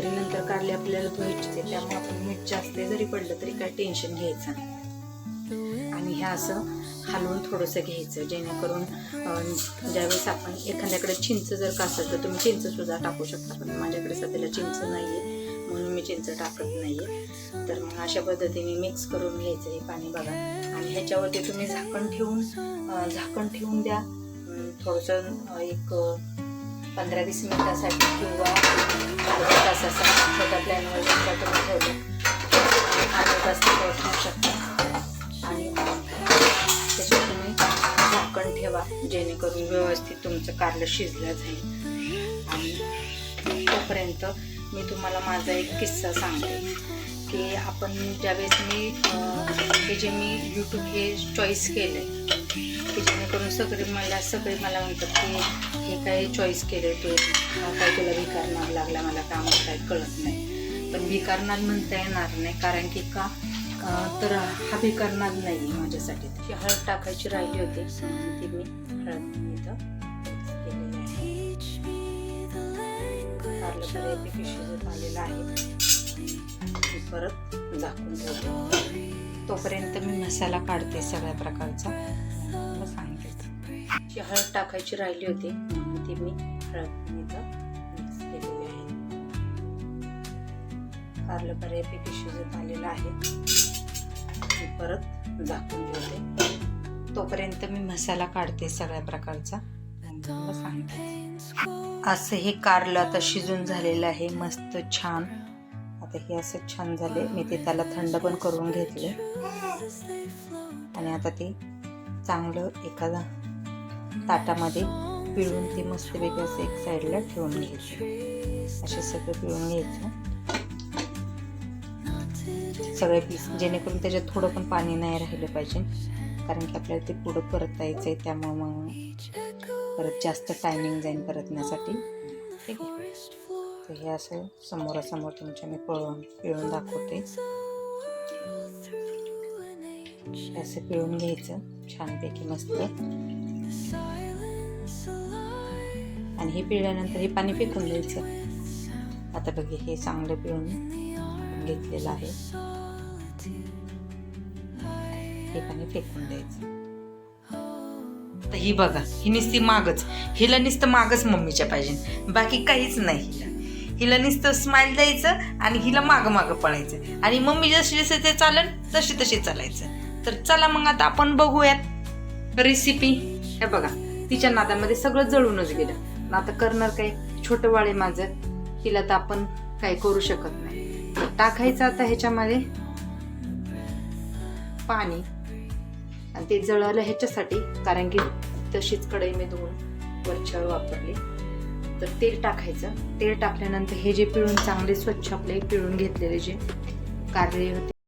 तरी नंतर कारले आपल्याला धुवायचीच त्यामुळे आपण मीठ जास्त जरी पडलं तरी काय टेन्शन घ्यायचं नाही. आणि हे असं हलवून थोडंसं घ्यायचं जेणेकरून ज्यावेळेस आपण एखाद्याकडे चिंच जर का असेल तर तुम्ही चिंच सुद्धा टाकू शकता पण माझ्याकडे सध्याला चिंच नाही आहे म्हणून मी चिंच टाकत नाही आहे तर मग अशा पद्धतीने मिक्स करून घ्यायचं हे पाणी बघा. आणि ह्याच्यावरती तुम्ही झाकण ठेवून झाकण ठेवून द्या. थोडंसं एक पंधरा वीस मिनिटासाठी किंवा अर्ध्या तासासाठी छोट्या प्लॅनवर सुद्धा तुम्ही ठेवलं. अर्धा तास ते ठेवू शकता. आणि त्याच्यात तुम्ही झाकण ठेवा जेणेकरून व्यवस्थित तुमचं कारलं शिजलं जाईल. आणि तोपर्यंत मी तुम्हाला माझा एक किस्सा सांगते. की आपण ज्यावेळेस मी हे जे मी यूट्यूब हे चॉईस केलं की जेणेकरून सगळे मला सगळे मला म्हणतात की हे काय चॉईस केले तू काय तुला भिकारणार लागला मला काम काय कळत नाही. पण विकारणार म्हणता येणार नाही कारण की का तर हा विकारणार नाही आहे माझ्यासाठी. ती हळद टाकायची राहिली होती ती मी हळद इथं केलेली आहे. आलेलं आहे. मी परत झाकून ठेवते. तोपर्यंत मी मसाला काढते सगळ्या प्रकारचा. तुम्हाला सांगते. जी हळद टाकायची राहिली होती ती मी हळद इथं मिक्स केलेली आहे. कारलं बऱ्यापैकी शिजत आलेलं आहे. मी परत झाकून ठेवते. तोपर्यंत मी मसाला काढते सगळ्या प्रकारचा. तुम्हाला सांगते. असं हे कारलं आता शिजून झालेलं आहे. मस्त छान. आता हे असं छान झाले. मी ते त्याला थंड पण करून घेतले. आणि आता ते चांगलं एखादा ताटामध्ये पिळून ते मस्तपैकी असं एक साईडला ठेवून घ्यायचे. असे सगळं पिळून घ्यायचं. सगळे पीस जेणेकरून त्याच्यात थोडं पण पाणी नाही राहिलं पाहिजे. कारण की आपल्याला ते पुढं परतायचं आहे त्यामुळं मग परत जास्त टायमिंग जाईल परतण्यासाठी. ठीक आहे. तर हे असं समोरासमोर तुमच्या मी पळून पिळून दाखवते. हे असं पिळून घ्यायचं. छानपैकी मस्त. आणि हे पिळल्यानंतर हे पाणी फेकून द्यायचं. आता बघे हे चांगलं पिळून घेतलेलं आहे. हे पाणी फेकून द्यायचं. ही बघा ही नुसती मागच. हिला नुसतं मागच मम्मीच्या पाहिजे बाकी काहीच नाही. हिला हिला नुसतं स्माईल द्यायचं आणि हिला मागं मागं पळायचं. आणि मम्मी जशी जसे ते चालेल तशी तशी चालायचं. तर चला मग आता आपण बघूयात रेसिपी हे बघा तिच्या नादामध्ये सगळं जळूनच गेलं. मग आता करणार काय? छोटं वाळे माझं. हिला तर आपण काही करू शकत नाही. टाकायचं आता ह्याच्यामध्ये पाणी. आणि ते जळालं ह्याच्यासाठी कारण की तशीच कढई मी धुवून वरच्यावर वापरली. तर तेल टाकायचं. तेल टाकल्यानंतर हे जे पिळून चांगले स्वच्छ आपले पिळून घेतलेले जे कारले होते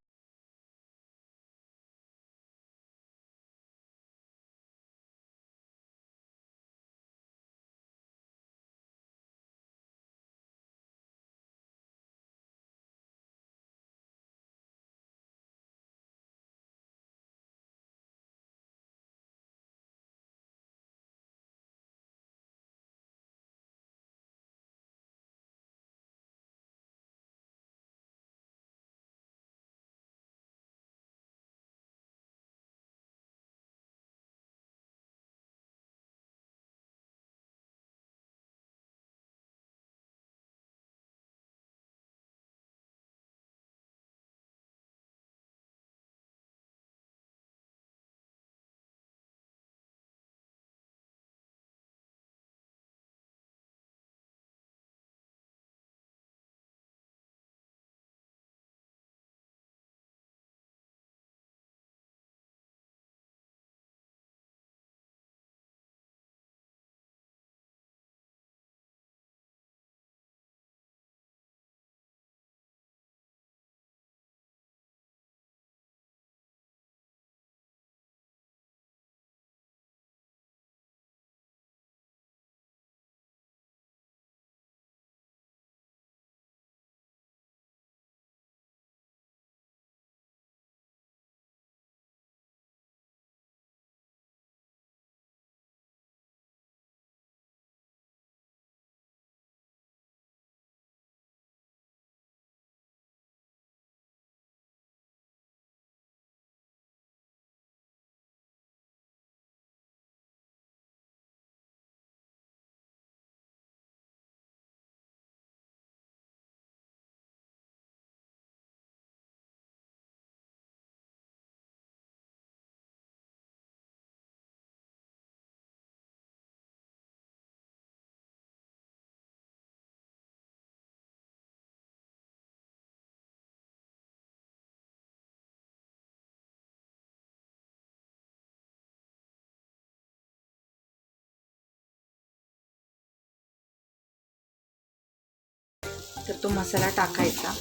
तर तो मसाला टाकायचा.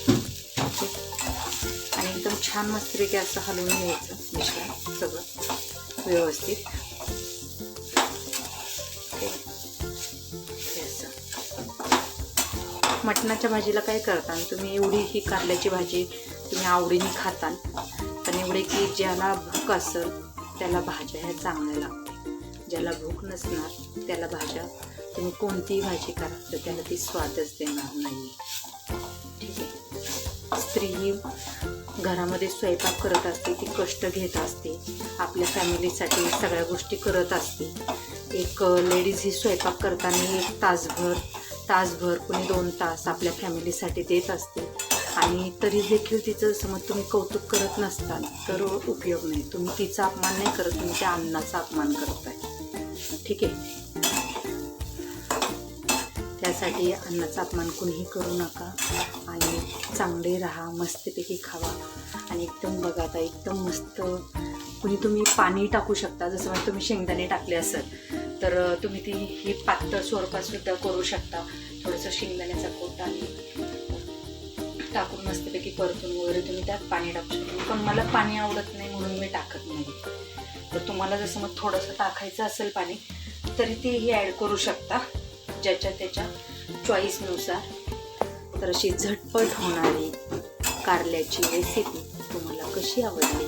आणि एकदम छान मस्तपैकी असं हलवून घ्यायचं मिश्रण सगळं व्यवस्थित. मटणाच्या भाजीला काय करता तुम्ही एवढी ही कारल्याची भाजी तुम्ही आवडीने खाताल. पण एवढे की ज्याला भूक असेल त्याला भाज्या ह्या चांगल्या लागते ज्याला भूक नसणार त्याला भाज्या तुम्ही कोणतीही भाजी करा तर त्याला ती स्वादच देणार नाही स्त्री ही घरामध्ये स्वयंपाक करत असते ती कष्ट घेत असते. आपल्या फॅमिलीसाठी सगळ्या गोष्टी करत असते. एक लेडीज ही स्वयंपाक करताना एक तासभर तासभर कुणी दोन तास आपल्या फॅमिलीसाठी देत असते. आणि तरी देखील तिचं समज तुम्ही कौतुक करत नसताल तर उपयोग नाही. तुम्ही तिचा अपमान नाही करत तुम्ही त्या अन्नाचा अपमान करताय. ठीक आहे? त्यासाठी अन्नाचा अपमान कुणीही करू नका. आणि चांगले राहा मस्तपैकी खावा. आणि एकदम बघा आता एकदम मस्त. कुणी तुम्ही पाणी टाकू शकता जसं म्हणजे तुम्ही शेंगदाणे टाकले असेल तर तुम्ही ती ही पातळ स्वरूपात सुद्धा करू शकता. थोडंसं शेंगदाण्याचा कोटा आणि टाकून मस्तपैकी परतून वगैरे तुम्ही त्यात पाणी टाकू शकता. पण मला पाणी आवडत नाही म्हणून मी टाकत नाही. तर तुम्हाला जसं मग थोडंसं टाकायचं असेल पाणी तरी तेही ॲड करू शकता. ज्याच्या त्याच्या चॉईसनुसार तर अशी झटपट होणारी कारल्याची रेसिपी तुम्हाला कशी आवडली?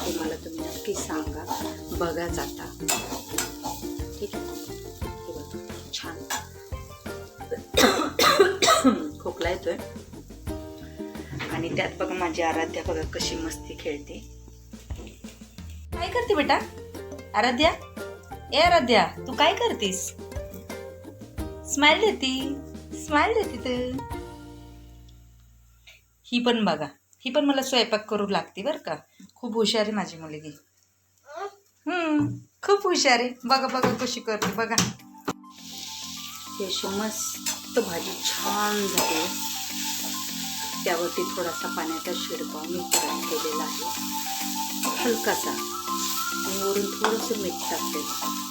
ते मला तुम्ही नक्की सांगा. बघाच आता ठीक आहे? हे बघा छान. खोकला येतोय. आणि त्यात बघा माझी आराध्या बघा कशी मस्ती खेळते. काय करते बेटा? आराध्या? ए आराध्या तू काय करतीस? स्माइल देती स्माइल देती तर ही पण बघा ही पण मला स्वयंपाक करू लागते बरं का. खूप हुशार आहे माझी मुलगी. खूप हुशार आहे. बघा बघा कशी करते बघा. अशी मस्त भाजी छान झाली. त्यावरती थोडासा पाण्याचा शिडकाव मी परत केलेला आहे. हलकासा. आणि वरून थोडंसं मीठ टाकते.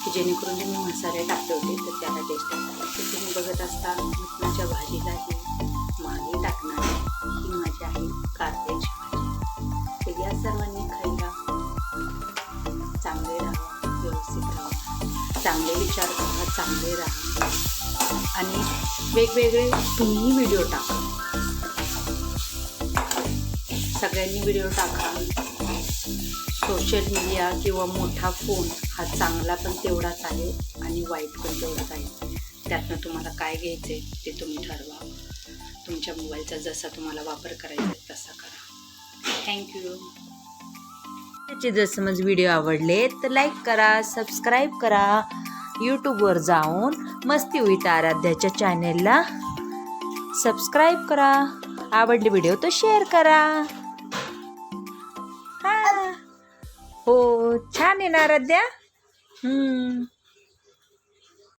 की जेणेकरून जे मी मसाले टाकले होते तर त्याला टेस्ट तर तुम्ही बघत असता मटणाच्या भाजीलाही मागे टाकणार ही माझी आहे कारल्याची भाजी तर या सर्वांनी खायला चांगले राहा व्यवस्थित राहा. चांगले विचार करा चांगले राहा. आणि वेगवेगळे तुम्ही व्हिडिओ टाका. सगळ्यांनी व्हिडिओ टाका. सोशल मीडिया किंवा मोठा फोन हा चांगला पण तेवढाच आहे आणि वाईट पण तेवढाच आहे. त्यातनं तुम्हाला काय घ्यायचं आहे ते तुम्ही ठरवा. तुमच्या मोबाईलचा जसा तुम्हाला वापर करायचा आहे तसा करा. थँक्यू त्याचे जर समज व्हिडिओ आवडले तर लाईक करा सबस्क्राईब करा. यूट्यूबवर जाऊन मस्ती होईत आराध्याच्या चॅनेलला सबस्क्राईब करा. आवडले व्हिडिओ तर शेअर करा. हो छान आहे ना आराध्या? हम्म.